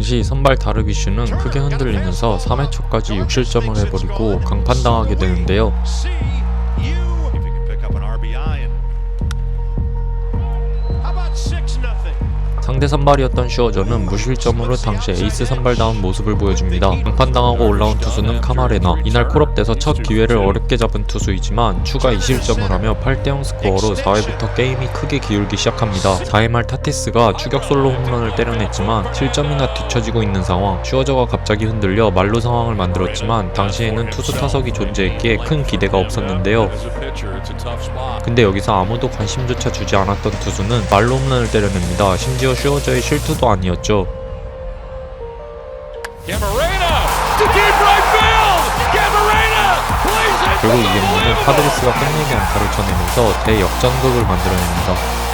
당시 선발 다르비슈는 크게 흔들리면서 3회 초까지 6실점을 해버리고 강판당하게 되는데요. 상대 선발이었던 슈어저는 무실점으로 당시 에이스 선발다운 모습을 보여줍니다. 강판당하고 올라온 투수는 카마레나. 이날 콜업돼서 첫 기회를 어렵게 잡은 투수이지만 추가 2실점을 하며 8대0 스코어로 4회부터 게임이 크게 기울기 시작합니다. 4회 말 타티스가 추격 솔로 홈런을 때려냈지만 실점이나 뒤처지고 있는 상황. 슈어저가 갑자기 흔들려 말로 상황을 만들었지만 당시에는 투수 타석이 존재했기에 큰 기대가 없었는데요. 근데 여기서 아무도 관심조차 주지 않았던 투수는 말로 홈런을 때려냅니다. 심지어 슈어저의 실투도 아니었죠. 결국 이경민은 파드리스가 끝내기 안타를 쳐내면서 대역전극을 만들어냅니다.